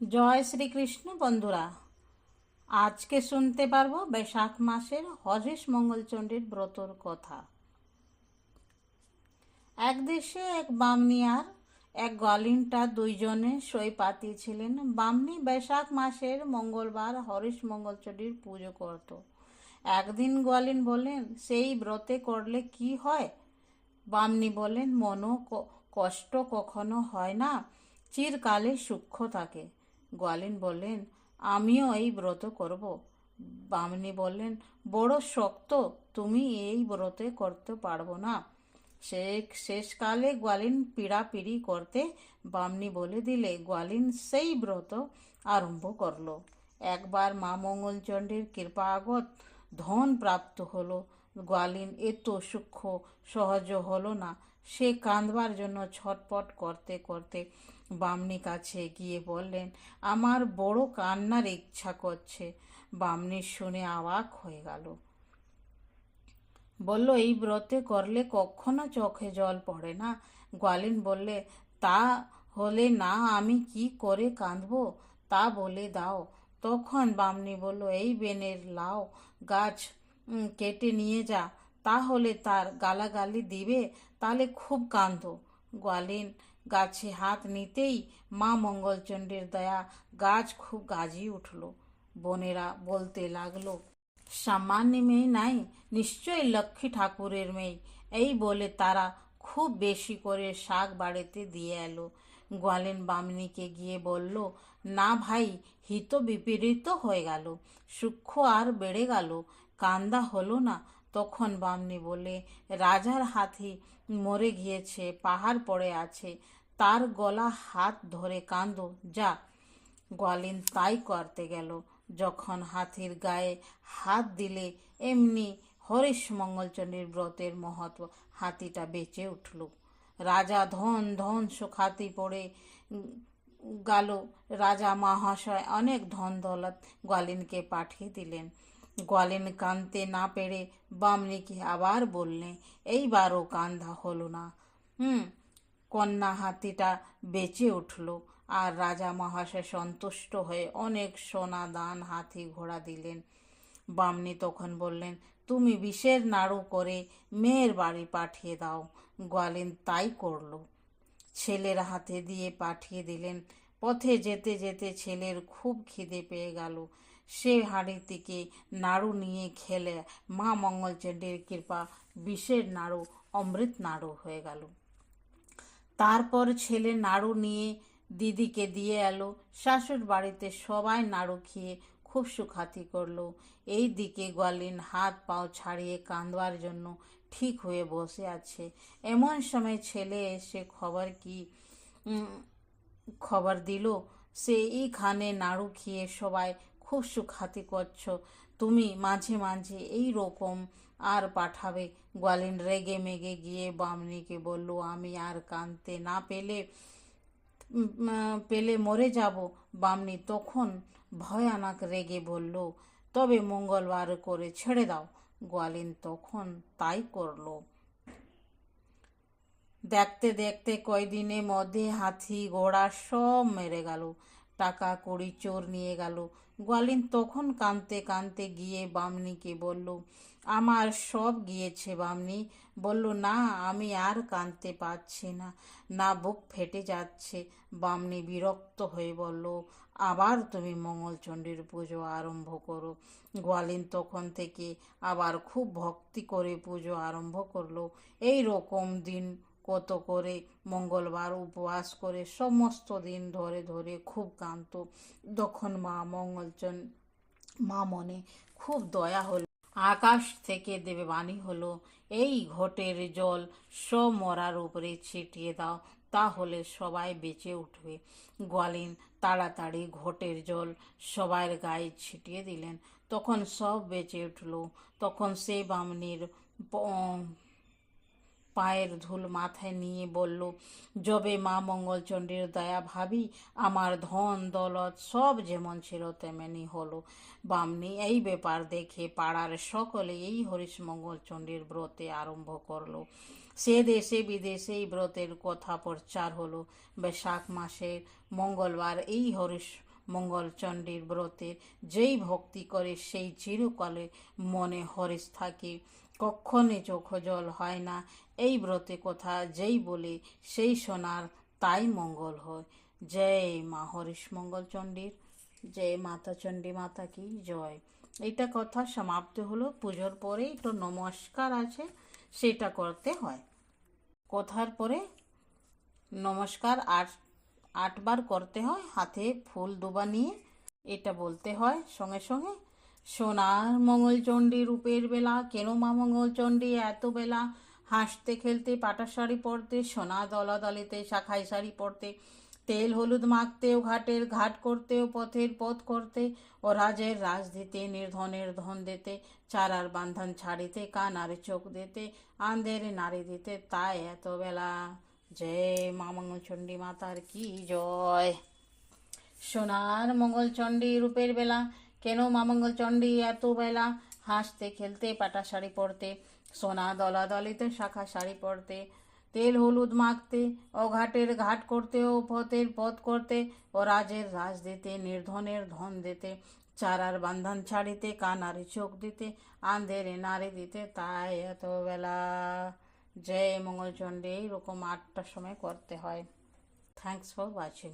জয় শ্রীকৃষ্ণ বন্ধুরা। আজকে শুনতে পারব বৈশাখ মাসের হরিশ মঙ্গলচণ্ডীর ব্রতর কথা। এক দেশে এক বামনি আর এক গলিনটা দুইজনে সই পাতিয়েছিলেন বামনি বৈশাখ মাসের মঙ্গলবার হরিশ মঙ্গলচণ্ডীর পুজো করত। একদিন গোয়ালিন বলেন সেই ব্রতে করলে কি হয়? বামনি বলেন মনো কষ্ট কখনো হয় না। চিরকালে সূক্ষ্ম থাকে। গোয়ালিন বললেন, আমিও এই ব্রত করব। বামনি বললেন, বড় শক্ত, তুমি এই ব্রতে করতে পারব না। সে শেষকালে গোয়ালিন পিড়াপিড়ি করতে বামনি বলে দিলে গোয়ালিন সেই ব্রত আরম্ভ করল। একবার মা মঙ্গলচণ্ডীর কৃপাগত ধন প্রাপ্ত হলো। গোয়ালিন এত সূক্ষ্ম, সহজ হলো না। সে কাঁদবার জন্য ছটপট করতে করতে বামনি কাছে গিয়ে বললেন, আমার বড় কান্নার ইচ্ছা করছে। বামনি শুনে আওয়াক হয়ে গেল। বলল, এই ব্রতে করলে কখনো চোখে জল পড়ে না? গোয়ালিন বললে, তা হলে না, আমি কি করে কাঁদবো? তা বলে দাও। তখন বামনি বলল, এই বেনের লাউ গাছ কেটে নিয়ে যা, তাহলে তার গালাগালি দিবে, তাহলে খুব কাঁদো গোয়ালিন গাছে হাত নিতেই মা মঙ্গলচণ্ডীর দয়া গাছ খুব গাজিয়ে উঠল। বোনেরা বলতে লাগল, সামান্য মেয়ে নাই, নিশ্চয়ই লক্ষ্মী ঠাকুরের মেয়ে এই বলে তারা খুব বেশি করে শাক বাড়িতে দিয়ে এলো। গোয়ালিন বামনিকে গিয়ে বলল, না ভাই, হিত বিপরীত হয়ে গেল। সূক্ষ্ম আর বেড়ে গেল। কান্দা হলো না তখন বামনি বলে, রাজার হাতি মরে গিয়েছে, পাহাড় পড়ে আছে। তার গলা হাত ধরে কান্দো যা। গোয়ালিন তাই করতে গেল। যখন হাতির গায়ে হাত দিলে, এমনি হরিশ মঙ্গলচণ্ডীর ব্রতের মহত্ব হাতিটা বেঁচে উঠল। রাজা ধন ধন সুখাতি পড়ে গেল। রাজা মহাশয় অনেক ধন দৌলত গোয়ালিনকে পাঠিয়ে দিলেন। গোয়ালিন কানতে না পেরে বামনিকে আবার বললে, এইবারও কান্দা হলো না। হুম কন্যা হাতিটা বেঁচে উঠল আর রাজা মহাশয় সন্তুষ্ট হয়ে অনেক সোনা দান হাতি ঘোড়া দিলেন। বামনি তখন বললেন, তুমি বিষের নাড়ু করে মেয়ের বাড়ি পাঠিয়ে দাও। গোয়ালিন তাই করল। ছেলের হাতে দিয়ে পাঠিয়ে দিলেন। পথে যেতে যেতে ছেলের খুব খিদে পেয়ে গেল। সে হাঁড়ি থেকে নাড়ু নিয়ে খেলে মা মঙ্গলচণ্ডীর কৃপা, বিষের নাড়ু, অমৃত নাড়ু হয়ে গেল। তারপর ছেলে নাড়ু নিয়ে দিদিকে দিয়ে এলো। শাশুর বাড়িতে সবাই নাড়ু খেয়ে খুব সুখাতি করল। এই দিকে গোয়ালিন হাত পাও ছাড়িয়ে কাঁদবার জন্য ঠিক হয়ে বসে আছে। এমন সময় ছেলে এসে খবর কি খবর দিল, সে এইখানে নাড়ু খেয়ে সবাই খুব সুখাতি করছ। তুমি মাঝে মাঝে এই রকম আর পাঠাবে। গোয়ালিন রেগে মেগে গিয়ে বামনিকে বলল, আমি আর কানতে না পেলে পেলে মরে যাব। বামনি তখন ভয়ানক রেগে বলল, তবে মঙ্গলবার করে ছেড়ে দাও। গোয়ালিন তখন তাই করল। দেখতে দেখতে কয়দিনের মধ্যে হাতি ঘোড়া সব মেরে গেল। টাকা কড়ি চোর নিয়ে গেল। গোয়ালিন তখন কানতে কানতে গিয়ে বামনিকে বলল, আমার সব গিয়েছে বামনি। বলল, না, আমি আর কানতে পারছি না। না, বুক ফেটে যাচ্ছে। বামনি বিরক্ত হয়ে বলল, আবার তুমি মঙ্গলচণ্ডীর পুজো আরম্ভ করো। গোয়ালিন তখন থেকে আবার খুব ভক্তি করে পুজো আরম্ভ করল। এই রকম দিন কত করে মঙ্গলবার উপবাস করে সমস্ত দিন ধরে ধরে খুব কাঁদত তখন মা মঙ্গলচন, মা মনে খুব দয়া হলো। আকাশ থেকে দেবে বাণী হলো, এই ঘটের জল সব মরার উপরে ছিটিয়ে দাও, তাহলে সবাই বেঁচে উঠবে। গোয়ালিন তাড়াতাড়ি ঘটের জল সবার গায়ে ছিটিয়ে দিলেন। তখন সব বেঁচে উঠল। তখন সেই বামনির পায়ের ধুল মাথায় নিয়ে বলল, যবে মা মঙ্গলচণ্ডীর দয়া ভাবি, আমার ধন দৌলত সব যেমন ছিল তেমনি হলো। বামনি এই ব্যাপার দেখে পাড়ার সকলে এই হরিশ মঙ্গলচণ্ডীর ব্রতে আরম্ভ করল। সে দেশে বিদেশে এই ব্রতের কথা প্রচার হলো। বৈশাখ মাসের মঙ্গলবার এই হরিশ মঙ্গলচণ্ডীর ব্রতের যেই ভক্তি করে সেই চিরকালে মনে হরেশ থাকে। কক্ষণে চোখ জল হয় না। এই ব্রতে কথা যেই বলে, সেই সোনার তাই মঙ্গল হয়। জয় মা হরিশ মঙ্গল চণ্ডীর, জয় মাতা চণ্ডী মাতা কি জয়। এইটা কথা সমাপ্ত হলো। পুজোর পরে একটু নমস্কার আছে, সেটা করতে হয়। কথার পরে নমস্কার আট আটবার করতে হয়, হাতে ফুল দুবা নিয়ে, এটা বলতে হয় সঙ্গে সঙ্গে। সোনার মঙ্গলচণ্ডী রূপের বেলা কেন মা মঙ্গলচণ্ডী এত বেলা? হাসতে খেলতে পাটা শাড়ি পরতে, সোনা দলা দলিতে শাখাই শাড়ি পরতে, তেল হলুদ মাখতেও, ঘাটের ঘাট করতে ও পথের পথ করতে ও রাজের রাজ দিতে, নির্ধনের ধন দিতে, চারার বান্ধন ছাড়িতে, কানারে চোখ দিতে আন্ধের নারী দিতে, তাই এত বেলা। জয় মা মঙ্গলচণ্ডী মাতার কি জয়? সোনার মঙ্গলচণ্ডী রূপের বেলা কেন মা মঙ্গলচণ্ডী এত বেলা হাসতে, খেলতে, পাটা শাড়ি পরতে? সোনা দলা দলিতে শাখা শাড়ি পরতে, তেল হলুদ মাখতে ও ঘাটের ঘাট করতে, ও পথের পথ করতে, ও রাজের রাজ দিতে, নির্ধনের ধন দিতে, চারার বান্ধন ছাড়িতে, কানারে চোখ দিতে আন্ধেরে নারী দিতে, তাই এত বেলা। জয় মঙ্গলচণ্ডী, এইরকম আটটার সময় করতে হয়। Thanks for watching